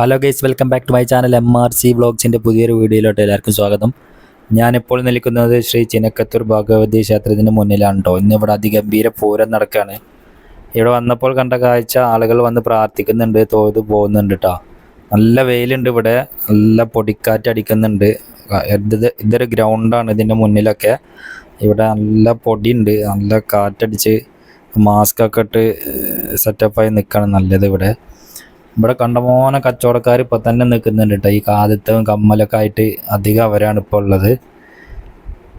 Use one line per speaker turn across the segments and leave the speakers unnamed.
Hello guys welcome back to my channel M R C വ്ളോഗ്സിന്റെ പുതിയൊരു വീഡിയോയിലോട്ട് എല്ലാവർക്കും സ്വാഗതം. ഞാനിപ്പോൾ നിൽക്കുന്നത് ശ്രീ ചിനക്കത്തൂർ ഭഗവതി ക്ഷേത്രത്തിന് മുന്നിലാണ് കേട്ടോ ഇന്ന് ഇവിടെ അതിഗംഭീര പൂരം നടക്കുകയാണ് ഇവിടെ വന്നപ്പോൾ കണ്ട കാഴ്ച ആളുകൾ വന്ന് പ്രാർത്ഥിക്കുന്നുണ്ട് തോത് പോകുന്നുണ്ട് കേട്ടോ നല്ല വെയിലുണ്ട് ഇവിടെ നല്ല പൊടിക്കാറ്റ് അടിക്കുന്നുണ്ട്. ഇതൊരു ഗ്രൗണ്ടാണ് ഇതിന്റെ മുന്നിലൊക്കെ. ഇവിടെ നല്ല പൊടിയുണ്ട് നല്ല കാറ്റടിച്ച് മാസ്ക് ഒക്കെ ഇട്ട് സെറ്റപ്പായി നിൽക്കുകയാണ് നല്ലത് ഇവിടെ. ഇവിടെ കണ്ടമോന കച്ചവടക്കാർ ഇപ്പം തന്നെ നിൽക്കുന്നുണ്ട് കേട്ടോ ഈ കാതത്തും കമ്മലൊക്കെ ആയിട്ട് അധികം അവരാണ് ഇപ്പോൾ ഉള്ളത്.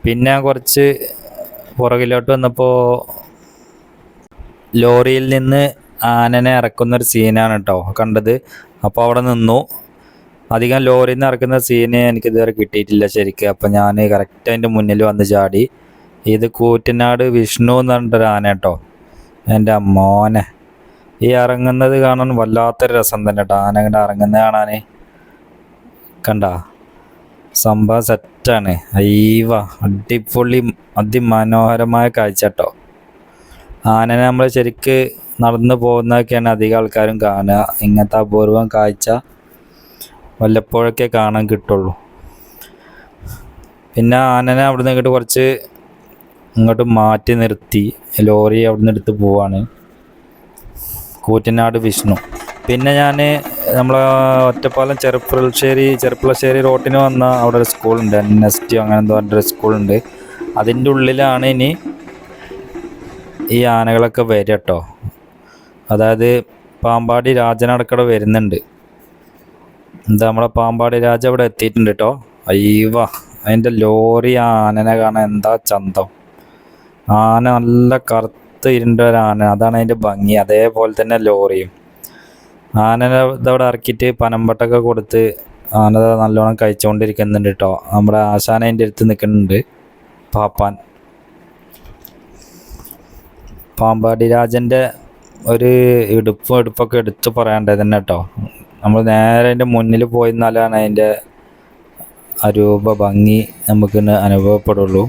പിന്നെ കുറച്ച് പുറകിലോട്ട് വന്നപ്പോൾ ലോറിയിൽ നിന്ന് ആനനെ ഇറക്കുന്ന ഒരു സീനാണ് കേട്ടോ കണ്ടത്. അപ്പോൾ അവിടെ നിന്നു. അധികം ലോറിയിൽ നിന്ന് ഇറക്കുന്ന സീന് എനിക്ക് ഇതുവരെ കിട്ടിയിട്ടില്ല ശരിക്കും. അപ്പം ഞാൻ കറക്റ്റ് അതിന്റെ മുന്നിൽ വന്ന് ചാടി. ഇത് കൂറ്റനാട് വിഷ്ണു എന്ന് പറഞ്ഞിട്ടൊരു ആന കേട്ടോ എന്റെ മോനെ. ഈ ഇറങ്ങുന്നത് കാണാൻ വല്ലാത്തൊരു രസം തന്നെ കേട്ടോ ആന കണ്ട ഇറങ്ങുന്നത് കാണാൻ കണ്ട? സംഭവം സെറ്റാണ് അയ്യവ അടിപൊളി അതിമനോഹരമായ കാഴ്ച കേട്ടോ ആനനെ നമ്മൾ ശരിക്ക് നടന്നു പോകുന്നതൊക്കെയാണ് അധികം ആൾക്കാരും കാണുക. ഇങ്ങനത്തെ അപൂർവം കാഴ്ച വല്ലപ്പോഴൊക്കെ കാണാൻ കിട്ടുള്ളൂ. പിന്നെ ആനനെ അവിടെ നിന്ന് ഇങ്ങോട്ട് കുറച്ച് ഇങ്ങോട്ട് മാറ്റി നിർത്തി. ലോറി അവിടെ നിന്ന് എടുത്ത് പോവാണ്. കൂറ്റനാട് വിഷ്ണു. പിന്നെ ഞാൻ നമ്മളെ ഒറ്റപ്പാലം ചെറുപ്പുളശ്ശേരി ചെറുപ്പുളശ്ശേരി റോട്ടിന് വന്ന അവിടെ ഒരു സ്കൂളുണ്ട് എൻ എസ് ടി അങ്ങനെ എന്തോ പറഞ്ഞൊരു സ്കൂളുണ്ട്. അതിന്റെ ഉള്ളിലാണ് ഇനി ഈ ആനകളൊക്കെ വരിക കേട്ടോ അതായത് പാമ്പാടി രാജനടക്കട വരുന്നുണ്ട്. എന്താ നമ്മളെ പാമ്പാടി രാജ അവിടെ എത്തിയിട്ടുണ്ട് കേട്ടോ അയ്യവ അതിന്റെ ലോറി ആനനെ കാണാൻ എന്താ ചന്തം. ആന നല്ല കറുത്ത് ഇരുണ്ട ഒരു ആന. അതാണ് അതിന്റെ ഭംഗി. അതേപോലെ തന്നെ ലോറിയും. ആനനെ ഇതവിടെ ഇറക്കിയിട്ട് പനമ്പട്ടൊക്കെ കൊടുത്ത് ആന നല്ലോണം കഴിച്ചുകൊണ്ടിരിക്കുന്നുണ്ട് കേട്ടോ നമ്മുടെ ആശാന അതിന്റെ അടുത്ത് നിൽക്കുന്നുണ്ട് പാപ്പാൻ. പാമ്പാടി രാജന്റെ ഒരു ഇടുപ്പും ഇടുപ്പൊക്കെ എടുത്ത് പറയണ്ടത് തന്നെ കേട്ടോ നമ്മൾ നേരെ അതിന്റെ മുന്നിൽ പോയി എന്നാലാണ് അതിന്റെ അരൂപ രൂപ ഭംഗി നമുക്ക് അനുഭവപ്പെടുള്ളൂ.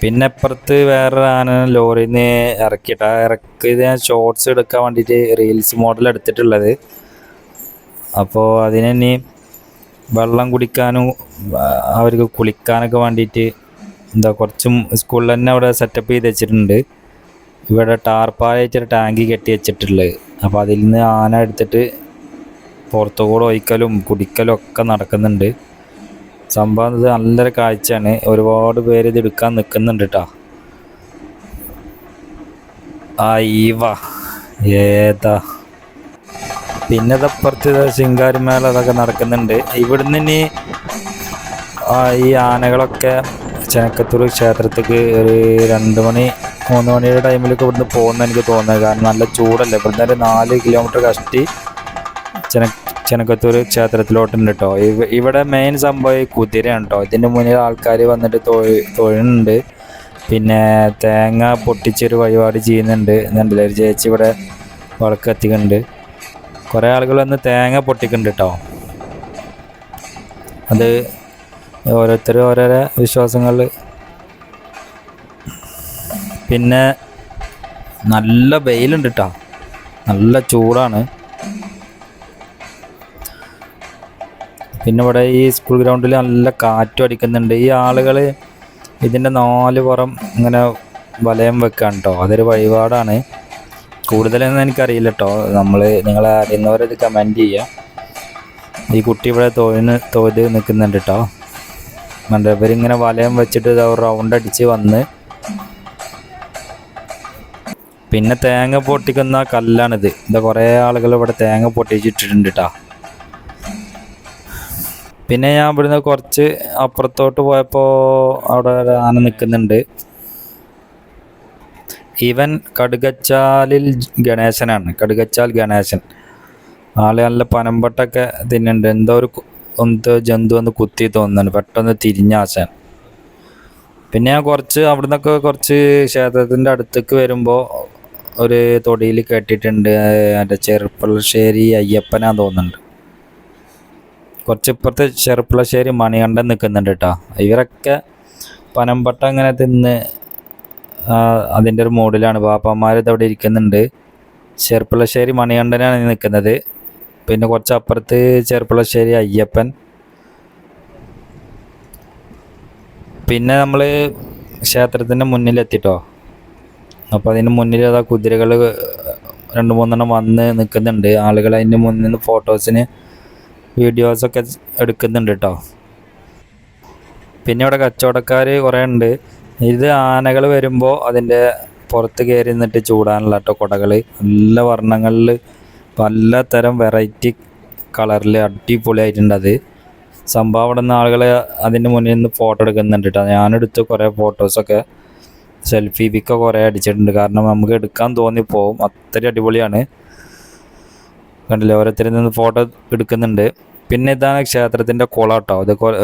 പിന്നെ അപ്പുറത്ത് വേറെ ആന ലോറിയിൽ നിന്ന് ഇറക്കിയിട്ട് ഇറക്കിയത് ഞാൻ ഷോർട്സ് എടുക്കാൻ വേണ്ടിയിട്ട് റീൽസ് മോഡൽ എടുത്തിട്ടുള്ളത്. അപ്പോൾ അതിന് വെള്ളം കുടിക്കാനും അവർക്ക് കുളിക്കാനൊക്കെ വേണ്ടിയിട്ട് എന്താ കുറച്ചും സ്കൂളിൽ തന്നെ അവിടെ സെറ്റപ്പ് ചെയ്ത് വെച്ചിട്ടുണ്ട്. ഇവിടെ ടാർപ്പായിട്ട് ടാങ്ക് കെട്ടി വെച്ചിട്ടുള്ളത്. അപ്പോൾ അതിൽ നിന്ന് ആന എടുത്തിട്ട് പുറത്തു കൂടെ ഒഴിക്കലും കുടിക്കലും ഒക്കെ നടക്കുന്നുണ്ട്. സംഭവം ഇത് നല്ലൊരു കാഴ്ചയാണ്. ഒരുപാട് പേര് ഇത് എടുക്കാൻ നിൽക്കുന്നുണ്ട് കേട്ടോ ആ ഈവ ഏതാ? പിന്നെ ഇതപ്പുറത്ത് ശിങ്കാരി ശിങ്കാരിമേള അതൊക്കെ നടക്കുന്നുണ്ട്. ഇവിടുന്ന് ഇനി ഈ ആനകളൊക്കെ ചെനക്കത്തൂർ ക്ഷേത്രത്തേക്ക് ഒരു രണ്ട് മണി മൂന്ന് മണിയുടെ ടൈമിലൊക്കെ ഇവിടുന്ന് പോകുന്ന എനിക്ക് തോന്നുന്നത് കാരണം നല്ല ചൂടല്ലേ. ഇവിടുന്ന് ഒരു നാല് കിലോമീറ്റർ കഷ്ടി ചെന ചെനക്കത്തൂർ ക്ഷേത്രത്തിലോട്ടുണ്ട് കേട്ടോ ഇവ- ഇവിടെ മെയിൻ സംഭവം കുതിരയാണ് കേട്ടോ ഇതിന്റെ മുന്നിൽ ആൾക്കാർ വന്നിട്ട് തൊഴി തൊഴുന്നുണ്ട്. പിന്നെ തേങ്ങ പൊട്ടിച്ചൊരു വഴിപാട് ചെയ്യുന്നുണ്ട്. എന്നുണ്ടല്ലോ ഒരു ചേച്ചി ഇവിടെ വിളക്ക് കത്തിക്കുന്നുണ്ട്. കുറേ ആളുകൾ വന്ന് തേങ്ങ പൊട്ടിക്കുന്നുണ്ട് കേട്ടോ അത് ഓരോരുത്തരും ഓരോരോ വിശ്വാസങ്ങൾ പിന്നെ നല്ല വെയിലുണ്ട് കേട്ടോ നല്ല ചൂടാണ്. പിന്നെ ഇവിടെ ഈ സ്കൂൾ ഗ്രൗണ്ടിൽ നല്ല കാറ്റും അടിക്കുന്നുണ്ട്. ഈ ആളുകൾ ഇതിന്റെ നാല് പുറം ഇങ്ങനെ വലയം വെക്കാൻ കേട്ടോ അതൊരു വഴിപാടാണ്. കൂടുതലൊന്നും എനിക്കറിയില്ല കേട്ടോ നമ്മൾ നിങ്ങൾ അറിയുന്നവരത് കമന്റ് ചെയ്യുക ഈ കുട്ടി ഇവിടെ തൊഴിന് തോത് നിൽക്കുന്നുണ്ട് കേട്ടോ ഇവരിങ്ങനെ വലയം വെച്ചിട്ട് റൗണ്ട് അടിച്ച് വന്ന്. പിന്നെ തേങ്ങ പൊട്ടിക്കുന്ന കല്ലാണിത്. ഇത് കുറേ ആളുകൾ ഇവിടെ തേങ്ങ പൊട്ടിച്ചിട്ടിട്ടുണ്ട് കേട്ടോ പിന്നെ ഞാൻ ഇവിടുന്ന് കുറച്ച് അപ്പുറത്തോട്ട് പോയപ്പോൾ അവിടെ ആന നിൽക്കുന്നുണ്ട്. ഇവൻ കടുകച്ചാലിൽ ഗണേശനാണ്. കടുകച്ചാൽ ഗണേശൻ. ആൾ നല്ല പനമ്പട്ടൊക്കെ തിന്നുന്നുണ്ട്. എന്തോ ഒരു എന്തോ ജന്തു ഒന്ന് കുത്തി തോന്നുന്നുണ്ട്. പെട്ടെന്ന് തിരിഞ്ഞാശാൻ പിന്നെ ഞാൻ കുറച്ച് അവിടുന്നൊക്കെ കുറച്ച് ക്ഷേത്രത്തിന്റെ അടുത്തേക്ക് വരുമ്പോൾ ഒരു തൊടിയിൽ കെട്ടിയിട്ടുണ്ട് എന്റെ ചെറുപ്പളശ്ശേരി അയ്യപ്പനാന്ന് തോന്നുന്നുണ്ട്. കുറച്ച് ചെറുപ്പുളശ്ശേരി ചെറുപ്പളശ്ശേരി മണികണ്ഠൻ നിൽക്കുന്നുണ്ട് കേട്ടോ ഇവരൊക്കെ പനമ്പട്ട അങ്ങനെ തിന്ന് അതിന്റെ ഒരു മൂഡിലാണ് പാപ്പന്മാർ ഇതവിടെ ഇരിക്കുന്നുണ്ട്. ചെറുപ്പളശ്ശേരി മണികണ്ഠനാണ് നിൽക്കുന്നത്. പിന്നെ കുറച്ച് അപ്പുറത്ത് ചെർപ്പുളശ്ശേരി അയ്യപ്പൻ. പിന്നെ നമ്മൾ ക്ഷേത്രത്തിന്റെ മുന്നിലെത്തിട്ടോ. അപ്പോൾ അതിന് മുന്നിൽ അതാ കുതിരകൾ രണ്ട് മൂന്നെണ്ണം വന്ന് നിൽക്കുന്നുണ്ട്. ആളുകൾ അതിന്റെ മുന്നിൽ നിന്ന് ഫോട്ടോസിന് വീഡിയോസൊക്കെ എടുക്കുന്നുണ്ട് കേട്ടോ പിന്നെ ഇവിടെ കച്ചവടക്കാർ കുറേ ഉണ്ട്. ഇത് ആനകൾ വരുമ്പോൾ അതിന്റെ പുറത്ത് കയറി നിന്നിട്ട് ചൂടാനുള്ള കേട്ടോ കുടകൾ നല്ല വർണങ്ങളിൽ പല തരം വെറൈറ്റി കളറിൽ അടിപൊളിയായിട്ടുണ്ട് അത്. സംഭവം അവിടെ നിന്ന് ആളുകൾ അതിന്റെ മുന്നിൽ നിന്ന് ഫോട്ടോ എടുക്കുന്നുണ്ട് കേട്ടോ ഞാനെടുത്ത് കുറേ ഫോട്ടോസൊക്കെ സെൽഫി പിക്ക് കുറേ അടിച്ചിട്ടുണ്ട്. കാരണം നമുക്ക് എടുക്കാൻ തോന്നിപ്പോവും അത്രയും അടിപൊളിയാണ്. കണ്ടില്ലേ? ഓരോരുത്തരിൽ നിന്ന് ഫോട്ടോ എടുക്കുന്നുണ്ട്. പിന്നെ ഇതാണ് ക്ഷേത്രത്തിന്റെ കുളം കേട്ടോ ഇത് കൊ-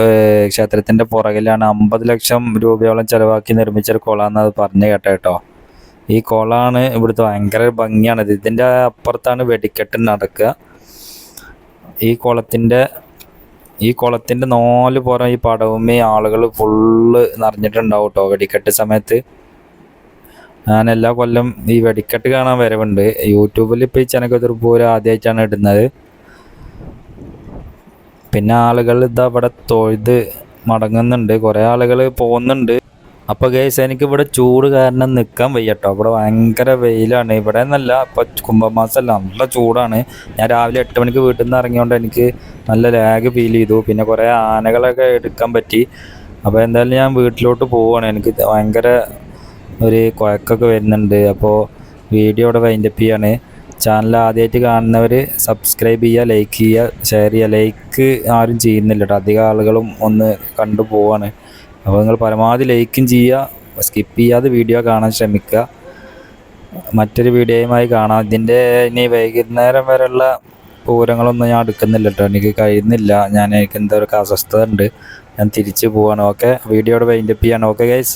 ക്ഷേത്രത്തിന്റെ പുറകിലാണ് അമ്പത് ലക്ഷം രൂപയോളം ചിലവാക്കി നിർമ്മിച്ച ഒരു കുളമെന്ന് അത് പറഞ്ഞു കേട്ടോ കേട്ടോ. ഈ കുളമാണ് ഇവിടുത്തെ ഭയങ്കര ഭംഗിയാണ്. ഇതിന്റെ അപ്പുറത്താണ് വെടിക്കെട്ട് നടക്കുക. ഈ കുളത്തിന്റെ ഈ കുളത്തിന്റെ നാല് പുറം ഈ പടവുമേ ആളുകൾ ഫുള്ള് നിറഞ്ഞിട്ടുണ്ടാവും കേട്ടോ വെടിക്കെട്ട് സമയത്ത്. ഞാൻ എല്ലാ കൊല്ലം ഈ വെടിക്കെട്ട് കാണാൻ വരവുണ്ട്. യൂട്യൂബിൽ ഇപ്പോൾ ഈ ചെനക്കതിർപ്പൂര് ആദ്യമായിട്ടാണ് ഇടുന്നത്. പിന്നെ ആളുകൾ ഇതാ ഇവിടെ തൊഴുത് മടങ്ങുന്നുണ്ട്. കുറേ ആളുകൾ പോകുന്നുണ്ട്. അപ്പോൾ ഗേസ് എനിക്ക് ഇവിടെ ചൂട് കാരണം നിൽക്കാൻ വയ്യട്ടോ. ഇവിടെ ഭയങ്കര വെയിലാണ്. ഇവിടെ എന്നല്ല ഇപ്പോൾ കുംഭമാസമല്ല നല്ല ചൂടാണ്. ഞാൻ രാവിലെ എട്ട് മണിക്ക് വീട്ടിൽ നിന്ന് ഇറങ്ങിയോണ്ട് എനിക്ക് നല്ല ലാഗ് ഫീൽ ചെയ്തു. പിന്നെ കുറേ ആനകളൊക്കെ എടുക്കാൻ പറ്റി. അപ്പോൾ എന്തായാലും ഞാൻ വീട്ടിലോട്ട് പോവുകയാണ് എനിക്ക് ഭയങ്കര ഒരു കുഴക്കൊക്കെ വരുന്നുണ്ട്. അപ്പോൾ വീഡിയോ ഇവിടെ വൈൻഡപ്പ് ചെയ്യാണ്. ചാനൽ ആദ്യമായിട്ട് കാണുന്നവർ സബ്സ്ക്രൈബ് ചെയ്യുക ലൈക്ക് ചെയ്യുക ഷെയർ ചെയ്യുക. ലൈക്ക് ആരും ചെയ്യുന്നില്ല കേട്ടോ അധികം ആളുകളും ഒന്ന് കണ്ടു പോവാണ്. അപ്പോൾ നിങ്ങൾ പരമാവധി ലൈക്കും ചെയ്യുക. സ്കിപ്പ് ചെയ്യാതെ വീഡിയോ കാണാൻ ശ്രമിക്കുക. മറ്റൊരു വീഡിയോയുമായി കാണാം. ഇതിന്റെ ഇനി വൈകുന്നേരം വരെയുള്ള പൂരങ്ങളൊന്നും ഞാൻ എടുക്കുന്നില്ല കേട്ടോ എനിക്ക് കഴിയുന്നില്ല. ഞാൻ എനിക്ക് എന്തോ ഒരു അസ്വസ്ഥത ഉണ്ട് ഞാൻ തിരിച്ചു പോവാണ്. ഓക്കെ വീഡിയോയുടെ വൈൻഡപ്പ് ചെയ്യാണ്. Okay guys